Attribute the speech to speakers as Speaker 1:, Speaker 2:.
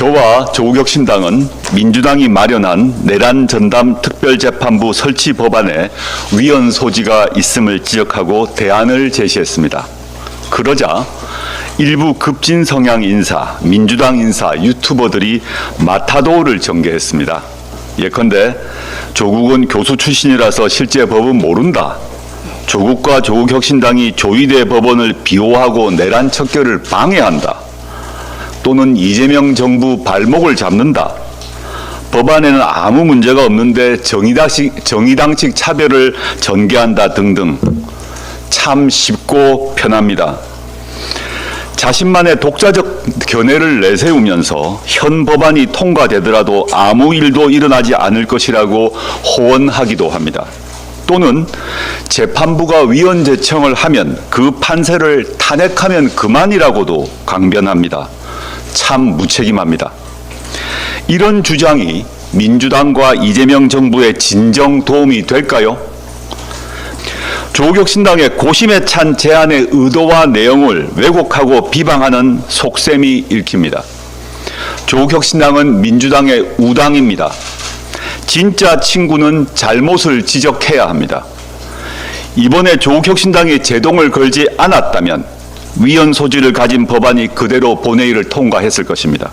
Speaker 1: 저와 조국혁신당은 민주당이 마련한 내란 전담 특별재판부 설치 법안에 위헌 소지가 있음을 지적하고 대안을 제시했습니다. 그러자 일부 급진 성향 인사, 민주당 인사, 유튜버들이 마타도를 전개했습니다. 예컨대 조국은 교수 출신이라서 실제 법은 모른다. 조국과 조국혁신당이 조의대 법원을 비호하고 내란 척결을 방해한다. 또는 이재명 정부 발목을 잡는다. 법안에는 아무 문제가 없는데 정의당식, 정의당식 차별을 전개한다 등등 참 쉽고 편합니다. 자신만의 독자적 견해를 내세우면서 현 법안이 통과되더라도 아무 일도 일어나지 않을 것이라고 호언하기도 합니다. 또는 재판부가 위헌 제청을 하면 그 판세를 탄핵하면 그만이라고도 강변합니다. 참 무책임합니다. 이런 주장이 민주당과 이재명 정부의 진정 도움이 될까요? 조국혁신당의 고심에 찬 제안의 의도와 내용을 왜곡하고 비방하는 속셈이 읽힙니다. 조국혁신당은 민주당의 우당입니다. 진짜 친구는 잘못을 지적해야 합니다. 이번에 조국혁신당이 제동을 걸지 않았다면 위헌 소지를 가진 법안이 그대로 본회의를 통과했을 것입니다.